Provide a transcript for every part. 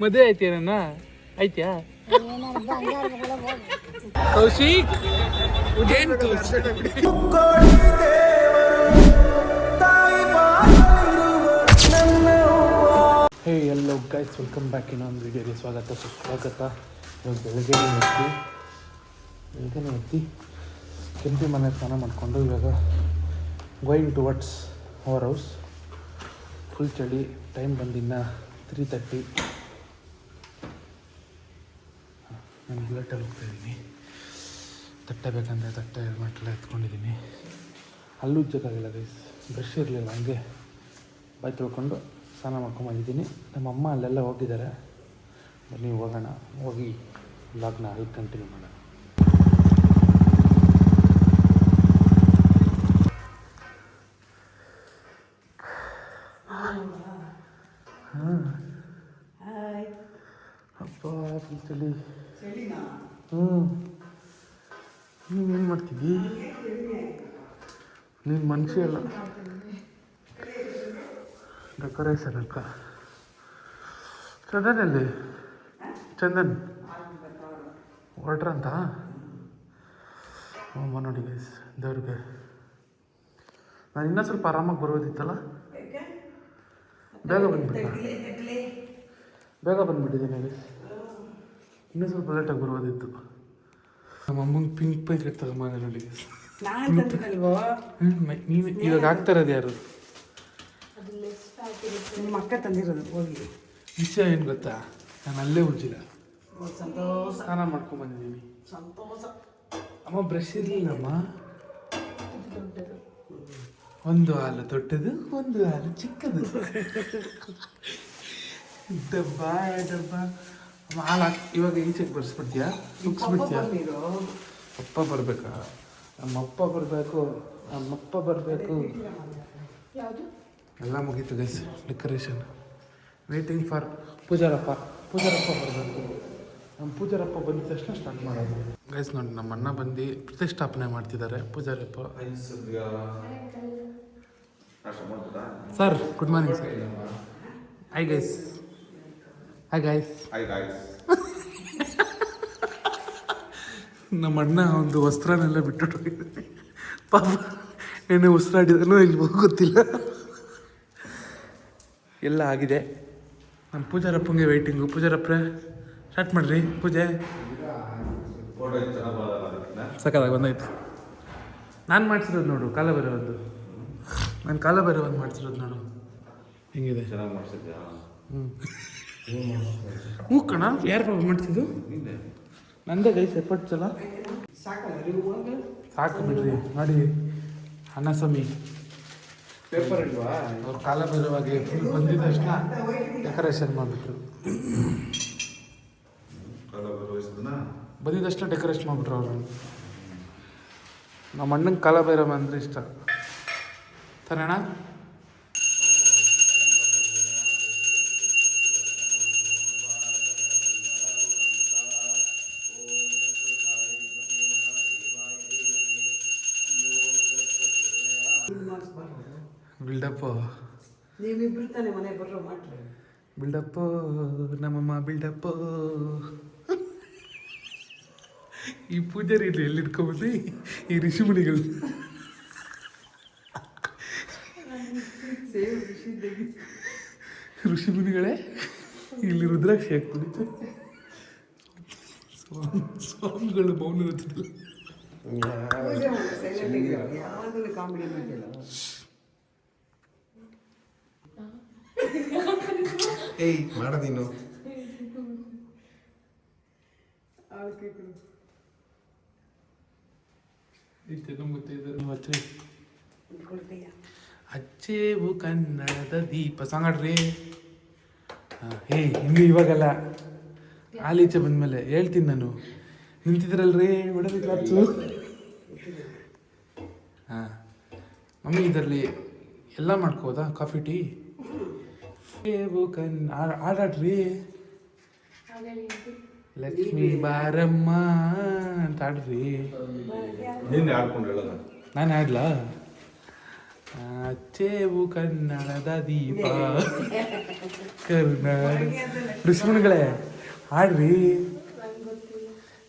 ಮದುವೆ ಆಯ್ತ್ಯಾ ಕೌಶಿಕ್ ಏನ್ Kaushik. Hey hello guys welcome back ಇನ್ನೊಂದು ವಿಡಿಯೋಗೆ ಸ್ವಾಗತ ಸುಸ್ವಾಗತ ಇವಾಗ ಬೆಳಗ್ಗೆ ಎತ್ತಿ ಬೆಳಗ್ಗೆ ಎತ್ತಿ ಕೆಂಪಿ ಮನೆ ಸ್ನಾನ ಮಾಡಿಕೊಂಡು ಇವಾಗ going towards our house full ಚಳಿ ಟೈಮ್ ಬಂದಿನ್ನ ತ್ರೀ ತರ್ಟಿ ನಾನು ಬುಲೆಟಲ್ಲಿ ಹೋಗ್ತಾ ಇದ್ದೀನಿ. ತಟ್ಟೆ ಬೇಕಂದರೆ ತಟ್ಟೆ ಹೆಲ್ಮೆಟೆಲ್ಲ ಎತ್ಕೊಂಡಿದ್ದೀನಿ. ಅಲ್ಲೂ ಉಜ್ಜಕ್ಕಾಗಿಲ್ಲ ಗೈಸ್ ಬ್ರಷ್ ಇರಲಿಲ್ಲ, ಹಂಗೆ ಬಾಯ್ ತೊಳ್ಕೊಂಡು ಸ್ನಾನ ಮಾಡ್ಕೊಂಬಂದಿದ್ದೀನಿ ನಮ್ಮ ಅಮ್ಮ ಅಲ್ಲೆಲ್ಲ ಹೋಗಿದ್ದಾರೆ. ಬನ್ನಿ ಹೋಗೋಣ, ಹೋಗಿ ಲಾಗ್ನ ಅಲ್ಲಿ ಕಂಟಿನ್ಯೂ ಮಾಡೋಣ. ಹ್ಞೂ. ನೀವೇನು ಮಾಡ್ತಿದ್ದಿ? ನೀನು ಮನುಷ್ಯ ಅಲ್ಲ ಡೆಕೋರೇಷನ್ ಅಕ್ಕ. ಚಂದನ್ ಎಲ್ಲಿ ಚಂದನ್. ಹೊರಟ್ರಂತ? ಅಮ್ಮ ನೋಡಿ ಗೈಸ್ ದೇವ್ರಿಗೆ. ನಾನು ಇನ್ನೂ ಸ್ವಲ್ಪ ಆರಾಮಾಗಿ ಬರೋದಿತ್ತಲ್ಲ? ಬೇಗ ಬಂದ್ಬಿಟ್ಟ ಬೇಗ ಬಂದ್ಬಿಟ್ಟಿದ್ದೀನಿ ಗೈಸ್ ಇನ್ನೂ ಸ್ವಲ್ಪ ಲೇಟಾಗಿ ಬರುವುದಿತ್ತು ನಮ್ಮ ಅಮ್ಮಂಗೆ ಪಿಂಕ್ ಪೈಕ್ ಇರ್ತಾರೆ ನೋಡಿ guys. ನಾನು ಇವಾಗ ಆಗ್ತಾ ಇರೋದು ಯಾರು? ನಿಮ್ಮ ಅಕ್ಕ ತಂದಿರೋದು ಹೋಗಿ. ವಿಷಯ ಏನು ಗೊತ್ತಾ? ನಾನು ಅಲ್ಲೇ ಉಜ್ಜಿಲ್ಲ ಸಂತೋಷ. ಸ್ನಾನ ಮಾಡ್ಕೊಂಬಂದಿದ್ದೀನಿ ಸಂತೋಷ. ಅಮ್ಮ ಬ್ರಷ್ ಇರಲಿಲ್ಲಮ್ಮ? ಒಂದು ಹಾಲು ದೊಡ್ಡದು ಒಂದು ಹಾಲು ಚಿಕ್ಕದು. ಡಬ್ಬ ಡಬ್ಬ ಹಾಲು ಹಾಕ್ ಇವಾಗ ಈಚೆಗೆ ಬರ್ಸ್ಬಿಡ್ತೀಯಾ? ಮುಗಿಸ್ಬಿಡ್ತೀಯಾ? ಅಪ್ಪ ಬರಬೇಕಾ? ನಮ್ಮಪ್ಪ ಬರಬೇಕು ನಮ್ಮಪ್ಪ ಬರಬೇಕು. ಎಲ್ಲ ಮುಗೀತು guys decoration waiting for Pujarappa. Pujarappa ಬರಬೇಕು. ನಮ್ಮ ಪೂಜಾರಪ್ಪ ಬಂದ ತಕ್ಷಣ ಸ್ಟಾರ್ಟ್ ಮಾಡೋದು. ಗೈಸ್ ನೋಡಿ ನಮ್ಮ ಅಣ್ಣ ಬಂದು ಪ್ರತಿಷ್ಠಾಪನೆ ಮಾಡ್ತಿದ್ದಾರೆ. Pujarappa. Sir good morning sir hi guys hi guys hi guys ನಮ್ಮ ಅಣ್ಣ ಒಂದು ವಸ್ತ್ರನೆಲ್ಲ ಬಿಟ್ಟು ಹೋಗಿದ್ದಾನೆ. ಪಾಪ ಎಣ್ಣೆ ಉಸಿರಾಡಿದನೋ ಇಲ್ಲಿ ಗೊತ್ತಿಲ್ಲ. ಎಲ್ಲ ಆಗಿದೆ. ನಮ್ಮ ಪೂಜಾರಪ್ಪಂಗೆ ವೆಯ್ಟಿಂಗು ಪೂಜಾರಪ್ಪ ಸ್ಟಾರ್ಟ್ ಮಾಡ್ರಿ ಪೂಜೆ. ಸಕಾಲಾಗಿ ಬಂದಾಯ್ತು. ನಾನು ಮಾಡ್ಸಿರೋದು ನೋಡು ಕಾಲ ಬರೋದು. ಒಂದು ನಾನು ಕಾಲ ಬರೋ ಒಂದು ಮಾಡ್ಸಿರೋದು ನೋಡು. ಹೆಂಗಿದೆ? ಚೆನ್ನಾಗಿ ಮಾಡ್ಸಿದ್ಯಾ? ಹ್ಞೂ ಹ್ಞೂ ಕಣ ಯಾರು ಪಾಪ ಮಾಡ್ತಿದ್ದು? ನಂದೇ ಗೈಸ್ ಎಫರ್ಟ್ಸ್ ಎಲ್ಲ. ಸಾಕು ಬಿಡ್ರಿ ನೋಡಿ. ಅಣ್ಣ ಸ್ವಾಮಿ. ಪೇಪರ್ ಇಲ್ವಾ? ಅವ್ರು ಕಾಲ ಬರುವಾಗಿ ಫುಲ್ ಬಂದಿದ್ದ ತಕ್ಷಣ ಡೆಕೋರೇಷನ್ ಮಾಡಿಬಿಟ್ರು. ಕಲರ್ ವಯಸ್ಸದನ್ನ ಬಂದಿದ ತಕ್ಷಣ ಡೆಕೋರೇಷನ್ ಮಾಡಿಬಿಟ್ರು ಅವರು. ನಮ್ಮ ಅಣ್ಣಂಗೆ ಕಾಲ ಭೈರವ ಅಂದರೆ ಇಷ್ಟ. ತರಣ ಬಿಲ್ಡಪ್ ನೀವಿಬ್ರು ತಾನೇ ಮನೆ ಬರ್ರೋ ಮಾಡ್ರಿ. ಬಿಲ್ಡಪ್ ನಮ್ಮಮ್ಮ ಬಿಲ್ಡಪ್ಪು. ಈ ಪೂಜಾರಿ ಇಲ್ಲಿ ಎಲ್ಲಿ ಇಟ್ಕೊಂಬಂದು ಈ ಋಷಿಮುನಿಗಳು ಋಷಿಮುನಿಗಳೇ ಇಲ್ಲಿ ರುದ್ರಾಕ್ಷಿ ಹಾಕ್ಬಿಡಿತು ಸ್ವಾಮಿ ಸ್ವಾಮಿಗಳು ಮೌನ ಇರ್ತಿದ್ದಿಲ್ಲ ಏಯ್ ಮಾಡೋದಿನ್ನು ಅಚ್ಚೇವು ಕನ್ನಡದ ದೀಪ ಸಾಂಗಾಡ್ರಿ ಹೇ ಹಿಂಗೆ ಇವಾಗಲ್ಲ ಆಲೀಚೆ ಬಂದ್ಮೇಲೆ ಹೇಳ್ತೀನಿ ನಾನು. ನಿಂತಿದ್ರಲ್ರಿ ಹೊಡೆದ ಖರ್ಚು ಹಾಂ, ಮಮ್ಮಿ ಇದರಲ್ಲಿ ಎಲ್ಲ ಮಾಡ್ಕೋದಾ ಕಾಫಿ, ಟೀ? ಏವು ಕನ್ ಆಡಾಡ್ರಿ. ಲಕ್ಷ್ಮೀ ಬಾರಮ್ಮ ಅಂತ ಆಡ್ರಿ. ನಿನ್ನೆ ಆಡ್ಕೊಂಡು ನಾನು ಆಡ್ಲಾ? ಅಚ್ಚೇವು ಕನ್ನಡದ ದೀಪ. ಕರ್ನಾಡ. ಕೃಷ್ಣಗಳೇ ಹಾಡ್ರಿ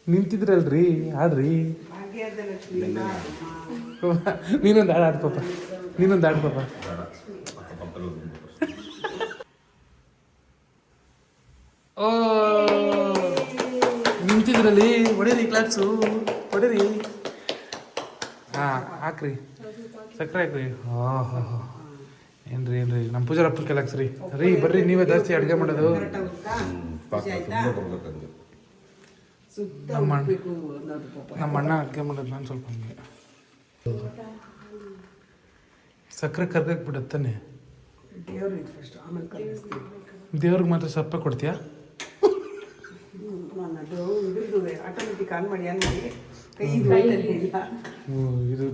ನಿಂತಿದ್ರಲ್ರಿ? ಹಾಡ್ರಿ ಭಾಗ್ಯದಲಕ್ಷ್ಮಿ ನೀನೊಂದು ಹಾಡು ಪಾಪ. ನೀನೊಂದು ಹಾಡು ಪಾಪ. ನಿಂತಿದ್ರಲ್ಲಿ ಹೊಡೀರಿ ಕ್ಲಾಕ್ಸು ಹೊಡೀರಿ. ಹಾ ಹಾಕ್ರಿ. ಸಕ್ಕರೆ ಹಾಕ್ರಿ. ಹಾ ಹಾ ಹಾ. ಏನ್ರಿ ಏನ್ರಿ? ನಮ್ಮ ಪೂಜಾರಪ್ಪನ ಕೆಲ ಹಾಕ್ಸ್ರಿ ರೀ ಬರ್ರಿ ನೀವೇ ಜಾಸ್ತಿ ಅಡುಗೆ ಮಾಡೋದು. ನಮ್ಮ ನಮ್ಮ ಅಣ್ಣ ಅಡುಗೆ ಮಾಡೋದು ನಾನು ಸ್ವಲ್ಪ ಹಂಗೆ. ಸಕ್ಕರೆ ಕರ್ಗಕ್ಕೆ ಬಿಡುತ್ತಾನೆ ದೇವ್ರು ಆಮೇಲೆ ಕಲಿಸ್ತೀವಿ ದೇವ್ರಿಗೆ ಮಾತ್ರ ಸಪ್ಪೆ ಕೊಡ್ತೀಯಾ? ನಾನು ಅದು ಇದ್ರದ್ದು ಆಟೋಮೆಟಿಕ್ ಆನ್ ಮಾಡಿ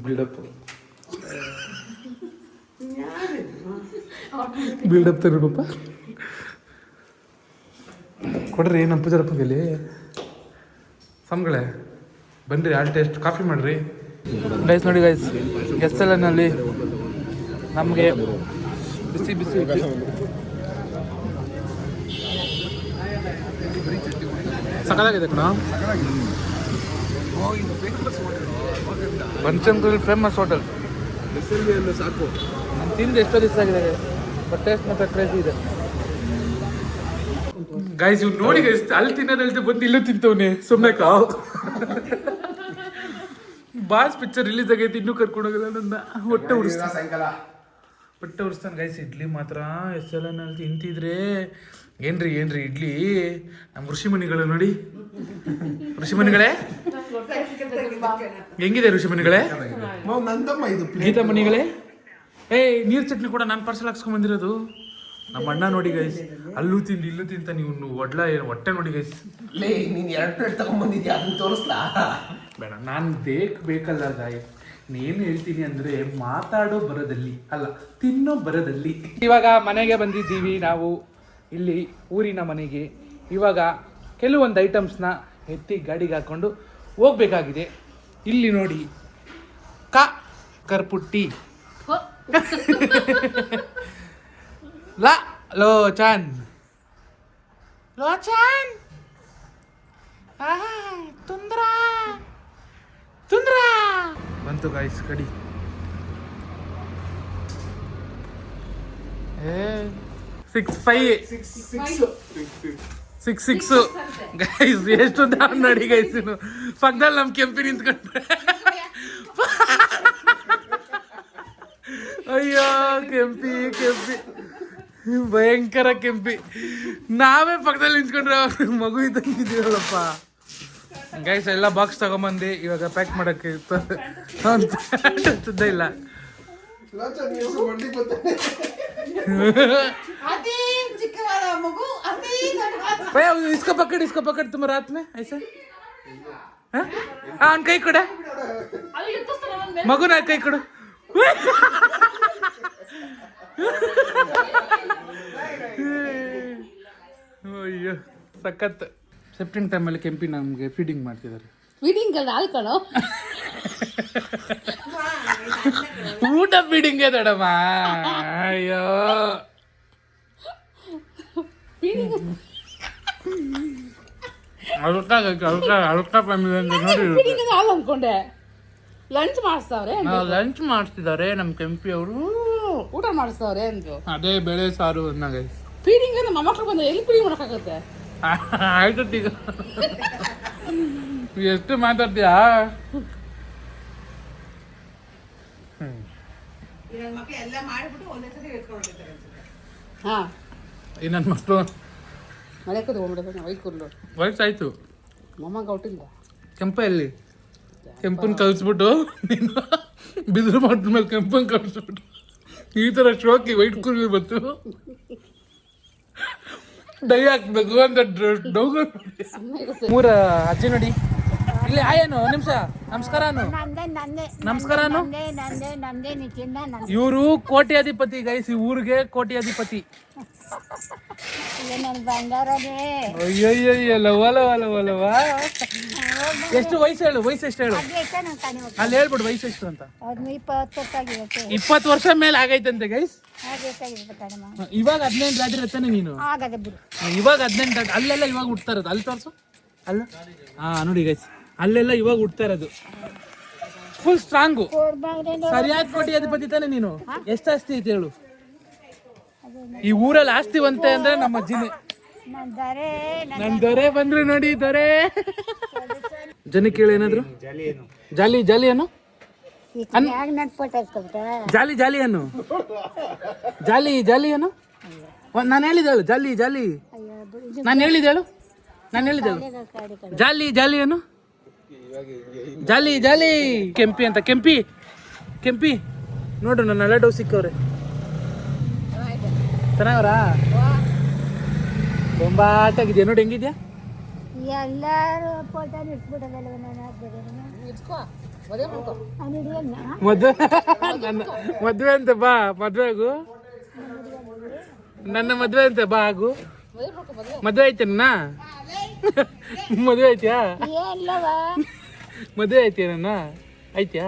ಬಿಲ್ಡಪ್ ಕೊಡ್ರಿ ನಮ್ಮ ಆಲ್ ಟೇಸ್ಟ್ ಕಾಫಿ ಮಾಡ್ರಿ. ಗೈಸ್ ನೋಡಿ ಗೈಸ್ ಎನ್ನಲ್ಲಿ ನಮಗೆ ಬಿಸಿ ಬಿಸಿ ಸಕಲಾಗಿದೆ ಕಣ. ಬನ್ಶಂಕರ್ ಫೇಮಸ್ ಹೋಟೆಲ್ ಸಾಕು. ನಾನು ತಿಂದು ಎಷ್ಟೋ ದಿವಸ ಆಗಿದೆ ಬಟ್ ಟೇಸ್ಟ್ ಮಾತ್ರ ಕ್ರೇಜಿ ಇದೆ. ಗೈಸ್ ಇವ್ ನೋಡಿ ಗೈಸ್ ಅಲ್ಲಿ ತಿನ್ನೋದಲ್ದೆ ಬಂದು ಇಲ್ಲೂ ತಿಂತವ್ನೆ. ಸುಮ್ಮನೆ ಕಾವು ಬಾಸ್ ಪಿಕ್ಚರ್ ರಿಲೀಸ್ ಆಗೈತಿ ಇನ್ನೂ ಕರ್ಕೊಂಡು ಹೋಗಲ್ಲ ನನ್ನ ಹೊಟ್ಟೆ ಉರಿಸ್ತಾನೆ ಸಾಯಂಕಾಲ. ಹೊಟ್ಟೆ ಉರಿಸ್ತಾನೆ ಗೈಸ್ ಇಡ್ಲಿ ಮಾತ್ರ. ಎಸ್ ಎಲ್ ಎನ್ ಅಲ್ಲಿ ತಿಂತಿದ್ರೆ. ಏನ್ರಿ ಏನ್ರಿ ಇಡ್ಲಿ? ನಮ್ಮ ಋಷಿಮುನಿಗಳು ನೋಡಿ. ಋಷಿಮುನಿಗಳೇ ಹೆಂಗಿದೆ ಋಷಿಮುನಿಗಳೇ ನಂದಮ್ಮ ಇದು ಗೀತಾ ಮಣಿಗಳೇ ಏ ನೀರ್ ಚಟ್ನಿ ಕೂಡ ನಾನು ಪರ್ಸಲ್ ಹಾಕ್ಸ್ಕೊಂಡ್ ಬಂದಿರೋದು. ನಮ್ಮ ಅಣ್ಣ ನೋಡಿ ಗೈಸ್ ಅಲ್ಲೂ ತಿಂದು ಇಲ್ಲೂ ತಿಂತ ನೀವು ಒಡ್ಲ ಏನು ಹೊಟ್ಟೆ ನೋಡಿ ಗೈಸ್ ಲೇ ನೀನ್ ಎರಡು ಪ್ಲೇಟ್ ತಗೊಂಡ್ಬಂದಿದ್ಯಾ? ಅದನ್ನ ತೋರಿಸ್ಲಾ? ಬೇಡ ನಾನು ಬೇಕು ಬೇಕಲ್ಲ ಗಾಯ ನೀನು ಹೇಳ್ತೀನಿ ಅಂದ್ರೆ ಮಾತಾಡೋ ಬರದಲ್ಲಿ ಅಲ್ಲ ತಿನ್ನೋ ಬರದಲ್ಲಿ. ಇವಾಗ ಮನೆಗೆ ಬಂದಿದ್ದೀವಿ ನಾವು. ಇಲ್ಲಿ ಊರಿನ ಮನೆಗೆ ಇವಾಗ ಕೆಲವೊಂದು ಐಟಮ್ಸ್ನ ಎತ್ತಿ ಗಾಡಿಗೆ ಹಾಕ್ಕೊಂಡು ಹೋಗ್ಬೇಕಾಗಿದೆ. ಇಲ್ಲಿ ನೋಡಿ ಕ ಕರ್ಪುಟ್ಟಿ. ಲ ಲೋಚನ್. ಲೋಚನ್! ತುಂದ್ರ. ತುಂದ್ರ. ಬಂತು ಗಾಯ್ಸ್ ಕಡಿ. Six five six six guys ಎಷ್ಟು ದಾಮ್ ನೋಡಿ ಗೈಸ್ ಇನ್ನು ಪಕ್ಕದಲ್ಲಿ ನಮ್ ಕೆಂಪಿ ನಿಂತ್ಕೊಂಡ್ರೆ. ಅಯ್ಯೋ ಕೆಂಪಿ ಕೆಂಪಿ. ಭಯಂಕರ ಕೆಂಪಿ. ನಾವೇ ಪಕ್ಕದಲ್ಲಿ ನಿಂತ್ಕೊಂಡ್ರೆ ಮಗು ಇದ್ದಂಗಿದ್ದೀರಲ್ಲಪ್ಪ ಗೈಸ್ ಎಲ್ಲ ಬಾಕ್ಸ್ ತಗೊಂಬಂದು ಇವಾಗ ಪ್ಯಾಕ್ ಮಾಡಕ್ಕೆ ಅಂತ ಇಲ್ಲ. भैया इसको पकड़ इसको पकड़ तुम रात में ऐसे हाँ कई ही कुड़ा ना कई कुड़ा ಅಯ್ಯೋ ಸಖತ್ ಸೆಪ್ಟೆಂಬರ್ ಟೈಮಲ್ಲಿ ಕೆಂಪಿ ನಮಗೆ ಫೀಡಿಂಗ್ ಮಾಡ್ತಿದ್ದಾರೆ ಫೀಡಿಂಗ್ ಅಲ್ಲ ಕಣೋ ಊಟ ಫೀಡಿಂಗೇ ದೊಡಮ್ಮ ಅಯ್ಯೋ ಫೀಡಿಂಗ್ ಅಳ್ಕ ಅಳ್ಕ ಅಳ್ಕ ಫ್ಯಾಮಿಲಿ ಅಂತ ನೋಡಿ ಫೀಡಿಂಗ್ ಅಂದ್ರೆ ಹಾಲು ಅನ್ಕೊಂಡೆ ಲಂಚ್ ಮಾಡಿಸ್ತಾವ್ರೆ ಲಂಚ್ ಮಾಡ್ತಿದ್ದಾರೆ ನಮ್ಮ ಕೆಂಪಿ ಅವರು ಊಟ ಮಾಡಿಸ್ತಾವ್ರೆ ಅಂದ್ರು ಅದೇ ಬೆಳೆ ಸಾರು ಅನ್ನಂಗೆ ಫೀಡಿಂಗ್ ಅಂದ್ರೆ ಮೊಮ್ಮಕ್ಳು ಬಂದ್ರೆ ಎಲ್ಲಿ ಫೀಡಿಂಗ್ ಮಾಡೋಕ್ಕಾಗುತ್ತೆ ಆಯ್ತು ಈಗ ಎಷ್ಟು ಮಾತಾಡ್ತೀಯಾ ಮಕ್ಳು ಎಲ್ಲ ಮಾಡಿಬಿಟ್ಟು ಒಂದೇ ಸತಿ ಎತ್ಕೊಂಡಿರ್ತಾರೆ ಅನ್ಸುತ್ತೆ. ಹಾ. ಈ ನನ್ನ ಮಕ್ಕಳು ವೈಕೂರ್ಲು ವಯಸ್ಸಾಯ್ತು. ಮೊಮ್ಮಗ ಕೆಂಪ. ಎಲ್ಲಿ ಕೆಂಪನ್ ಕಲಿಸ್ಬಿಟ್ಟು ನೀನು ಬಿದಿರು ಮಾಡಿದ ಮೇಲೆ ಕೆಂಪನ್ ಕಲಿಸ್ಬಿಟ್ಟು ಈ ಥರ ಶೋಕಿ ವೈಟ್ ಕುರ್ವಿ ಬಂತು. ಡೈ ಹಾಕ್ಬೇಕು ಅಂತ ಡೌಗ ಮೂರ ಅಜ್ಜಿ ನೋಡಿ. ಇಲ್ಲಿ ಆಯೇನು ನಿಮಿಷ. ನಮಸ್ಕಾರನು ನಮಸ್ಕಾರ ನಮಸ್ಕಾರನು ಇವರು ಕೋಟ್ಯಾಧಿಪತಿ ಗೈಸ್ ಈ ಊರಿಗೆ ಕೋಟ್ಯಾಧಿಪತಿ. ಅಧಿಪತಿ ಎಷ್ಟು ವಯಸ್ಸು ಹೇಳು ವಯಸ್ಸು ಎಷ್ಟು ಹೇಳು? ಅಲ್ಲಿ ಹೇಳ್ಬಿಡು ವಯಸ್ಸು ಎಷ್ಟು ಅಂತ. ಇಪ್ಪತ್ತು ವರ್ಷ ಮೇಲೆ ಆಗೈತಂತೆ ಗೈಸ್ ಇವಾಗ ಹದಿನೆಂಟು ರಾತ್ರಿ ಇರ್ತಾನೆ ನೀನು? ಇವಾಗ ಹದಿನೆಂಟು ಅಲ್ಲೆಲ್ಲ ಇವಾಗ ಹುಡ್ತಾ ಇರೋದು. ಅಲ್ಲಿ ತೋರ್ಸು. ಅಲ್ಲ? ಹಾ ನೋಡಿ ಗೈಸ್ ಅಲ್ಲೆಲ್ಲ ಇವಾಗ ಹುಡ್ತಾ ಇರೋದು. ಫುಲ್ ಸ್ಟ್ರಾಂಗು ಸರಿಯಾದ ಕೋಟಿ ಅಧಿಪತಿ ತಾನೆ ನೀನು. ಎಷ್ಟು ಆಸ್ತಿ ಐತೆ ಹೇಳು. ಈ ಊರಲ್ಲಿ ಆಸ್ತಿವಂತೆ ಅಂದ್ರೆ ನಮ್ಮ ಅಜ್ಜಿನೇ ನನ್ ದೊರೆ ಬಂದ್ರು ನೋಡಿ, ದೊರೆ. ಜನ ಕೇಳ ಏನಾದ್ರು? ಜಾಲಿ ಜಾಲಿ ಏನು? ಜಾಲಿ ಜಾಲಿ ಏನು? ಜಾಲಿ ಜಾಲಿ ಏನು? ನಾನು ಹೇಳಿದೇಳು ಜಾಲಿ ಜಾಲಿ. ನಾನು ಹೇಳಿದೇಳು ನಾನು ಹೇಳಿದೇಳು ಜಾಲಿ ಜಾಲಿ ಏನು? ಜಾಲಿ ಜಾಲಿ ಕೆಂಪಿ ಅಂತ ಕೆಂಪಿ ಕೆಂಪಿ. ನೋಡು ನನ್ನ ಹಳೆ ಡೌ ಸಿಕ್ಕವ್ರೆ. ಚೆನ್ನಾಗವ್ರಾ? ತುಂಬಾ ಆಟಾಗಿದ್ಯಾ ನೋಡಿ ಹೆಂಗಿದ್ಯಾ? ಎಲ್ಲರೂ ಫೋಟೋ ಇಟ್ಕೋ ಮದುವೆ ಮದ್ವೆ ಅಂತೆ ಬಾ ಮದ್ವೆಗೂ ನನ್ನ ಮದ್ವೆ ಅಂತ ಬಾ ಆಗು. ಮದುವೆ ಐತೆ ನನ್ನ? ಮದ್ವೆ ಐತ್ಯಾ ಮದುವೆ ಐತಿ ನನ್ನ? ಐತ್ಯಾ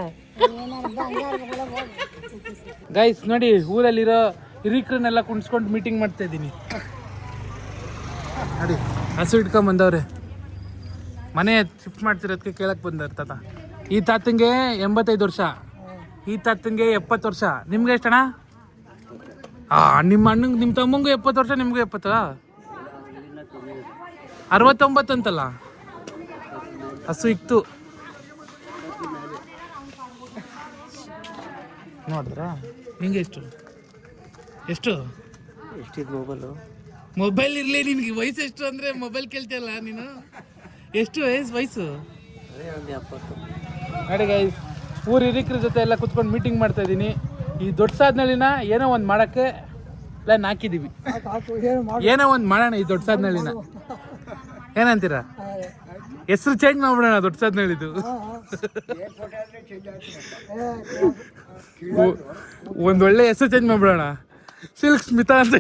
ಗೈಸ್ ನೋಡಿ ಊರಲ್ಲಿರೋ ಹಿರಿಕರನ್ನೆಲ್ಲ ಕುಣಿಸ್ಕೊಂಡು ಮೀಟಿಂಗ್ ಮಾಡ್ತಾ ಇದ್ದೀನಿ. ನೋಡಿ ಹಸು ಇಟ್ಕೊಂಡ್ ಬಂದವ್ರೆ. ಮನೆ ಶಿಫ್ಟ್ ಮಾಡ್ತಿರೋದಕ್ಕೆ ಕೇಳಕ್ ಬಂದವ್ರ ತಾತ. ಈ ತಾತಂಗೆ ಎಂಬತ್ತೈದು ವರ್ಷ. ಈ ತಾತಂಗೆ ಎಪ್ಪತ್ತು ವರ್ಷ. ನಿಮ್ಗೆ ಎಷ್ಟಣ್ಣ? ಆ ನಿಮ್ಮ ಅಣ್ಣಂಗೆ ನಿಮ್ಮ ತಮ್ಮಂಗೂ ಎಪ್ಪತ್ತು ವರ್ಷ ನಿಮಗೂ ಎಪ್ಪತ್ತ? ಅರವತ್ತೊಂಬತ್ತು ಅಂತಲ್ಲ? ಹಸು ಇತ್ತು. ನೋಡಿದ್ರಾ? ನಿಂಗೆ ಎಷ್ಟು ಎಷ್ಟು? ಎಷ್ಟಿದೆ ಮೊಬೈಲು ಮೊಬೈಲ್ ಇರಲಿ ನಿನಗೆ ವಯಸ್ಸು ಎಷ್ಟು ಅಂದ್ರೆ ಮೊಬೈಲ್ ಕೇಳ್ತಿಯಲ್ಲ ನೀನು? ಎಷ್ಟು ವಯಸ್ಸು ವಯಸ್ಸು? ನೋಡಿ ಗೈಸ್ ಊರ್ ಹಿರಿಕರ ಜೊತೆ ಎಲ್ಲ ಕುತ್ಕೊಂಡು ಮೀಟಿಂಗ್ ಮಾಡ್ತಾ ಇದ್ದೀನಿ. ಈ ದೊಡ್ಡ ಸಾಧನಳಿನ ಏನೋ ಒಂದು ಮಾಡೋಕ್ಕೆ ಪ್ಲಾನ್ ಹಾಕಿದ್ದೀವಿ ಏನೋ ಒಂದು ಮಾಡೋಣ ಈ ದೊಡ್ಡ ಸಾಧನಳಿನ ಏನಂತೀರಾ? ಹೆಸರು ಚೇಂಜ್ ಮಾಡ್ಬಿಡೋಣ, ದೊಡ್ಡ ಸಾಧನಳಿದು ಒಂದು ಒಳ್ಳೆ ಹೆಸರು ಚೇಂಜ್ ಮಾಡ್ಬಿಡೋಣ. ಸಿಲ್ಕ್ ಸ್ಮಿತಾ ಅಂತ.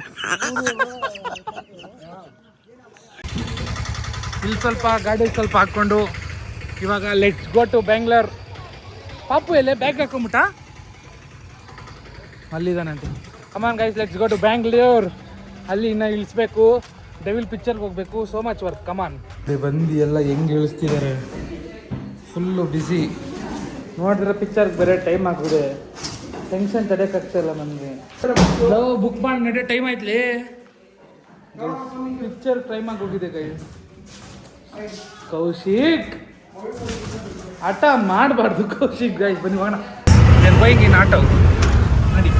ಇಲ್ಲಿ ಸ್ವಲ್ಪ ಗಾಡಿ ಸ್ವಲ್ಪ ಹಾಕ್ಕೊಂಡು, ಇವಾಗ ಲೆಟ್ಸ್ ಗೋ ಟು ಬ್ಯಾಂಗ್ಳೂರ್ ಪಾಪು ಎಲ್ಲೇ ಬ್ಯಾಗ್ ಹಾಕೊಂಬಿಟ್ಟ ಅಲ್ಲಿದ್ದಾನಂತೆ come on guys let's go to Bangalore ಅಲ್ಲಿ ಇನ್ನ ಇಳಿಸ್ಬೇಕು. ಡೆವಿಲ್ ಪಿಕ್ಚರ್ಗೆ ಹೋಗ್ಬೇಕು. ಸೋ ಮಚ್ ವರ್ಕ್ ಕಮಾನ್ ಬಂದು ಎಲ್ಲ ಹೆಂಗೆ ಇಳಿಸ್ತಿದ್ದಾರೆ ಫುಲ್ಲು ಬಿಸಿ ನೋಡಿದ್ರೆ ಪಿಕ್ಚರ್ಗೆ ಬೇರೆ ಟೈಮ್ ಆಗಿದೆ ಟೆನ್ಷನ್ ತಡೆಯೋಕ್ಕಾಗ್ತಾ ಇಲ್ಲ ನನಗೆ. ಬುಕ್ ಮಾಡಿ ನಡೆ ಟೈಮ್ ಆಯ್ತಲಿ? ಪಿಕ್ಚರ್ ಟೈಮ್ ಆಗಿ ಹೋಗಿದೆ ಕೈ ಕೌಶಿಕ್! ಆಟ ಮಾಡಬಾರ್ದು ಕೌಶಿಕ್ ಗಾಯ್ ಬನ್ನಿ ಹೋಗೋಣ ಬೈಕ್ ಇನ್ ಆಟೋ. ನೋಡಿ.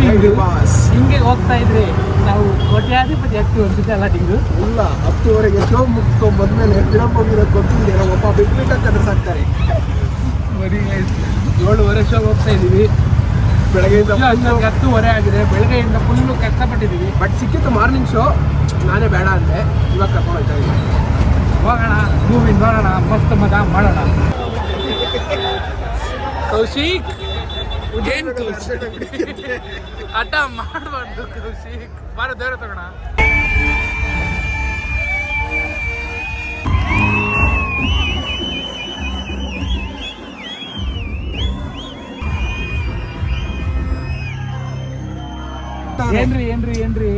ಹಿಂಗೆ ಹೋಗ್ತಾ ಇದ್ರೆ ನಾವು ಕೋಟ್ಯಾಧಿಪತಿ ಹತ್ತು ವರ್ಷದ ಅಲ್ಲ ನಿಂಗು ಇಲ್ಲ ಹತ್ತುವರೆಗೆ ಶೋ ಮುಗಿಸ್ಕೊಂಡ್ ಬಂದ್ಮೇಲೆ ಹೋಗಿರೋದು ಗೊತ್ತಿಲ್ಲ ಒಬ್ಬ ಬಿಟ್ಟು ಬಿಟ್ಟ ಸಾಕ್ತಾರೆ ಬರೀ ಏಳುವರೆ ಶೋ ಹೋಗ್ತಾ ಇದೀವಿ ಬೆಳಗ್ಗೆಯಿಂದ ಹತ್ತುವರೆ ಆಗಿದೆ. ಬೆಳಗ್ಗೆಯಿಂದ ಫುಲ್ಲು ಕಷ್ಟಪಟ್ಟಿದ್ದೀವಿ. ಬಟ್ ಸಿಕ್ಕಿತ್ತು ಮಾರ್ನಿಂಗ್ ಶೋ ನಾನೇ ಬೇಡ ಅಂದೆ. ಇವಾಗ ಕರ್ಕೊಂಡು ಹೋಗ್ತಾ ಇದ್ದೀನಿ. ಹೋಗೋಣ ಮೂವಿ ನೋಡೋಣ ಮಸ್ತ್ ಮಜಾ ಮಾಡೋಣ. ಕೌಶಿಕ್! ಏನ್ ಕೌಶಿಕ್ ಹಠ ಮಾಡಬಾರ್ದು ಖುಷಿ ಬಾರ ದೇವ್ರ ತಗೋಣ ಏನ್ರಿ ಏನ್ರಿ ಏನ್ರಿ?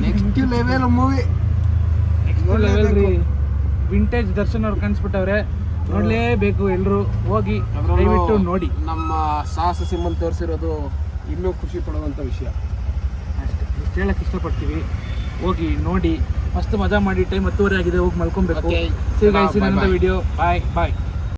ನೆಕ್ಸ್ಟ್ ಲೆವೆಲ್ ಮೂವಿ ಲೆವೆಲ್ ರೀ ವಿಂಟೇಜ್ ದರ್ಶನ್ ಅವ್ರು ಕಾಣಿಸ್ಬಿಟ್ಟವ್ರೆ. ನೋಡ್ಲೇಬೇಕು ಎಲ್ಲರೂ ಹೋಗಿ ದಯವಿಟ್ಟು ನೋಡಿ. ನಮ್ಮ ಸಾಹಸ ಸಿಂಹನ್ ತೋರಿಸಿರೋದು ಇನ್ನೂ ಖುಷಿ ಪಡುವಂತ ವಿಷಯ. ಅಷ್ಟೇ. ಇಷ್ಟು ಹೇಳಕ್ಕೆ ಇಷ್ಟಪಡ್ತೀವಿ. ಹೋಗಿ ನೋಡಿ. ಮಸ್ತ್ ಮಜಾ ಮಾಡಿ. ಟೈಮ್ ಹತ್ತುವರೆ ಆಗಿದೆ. ಹೋಗಿ ಮಲ್ಕೊಬೇಕು. ವಿಡಿಯೋ ಬಾಯ್ ಬಾಯ್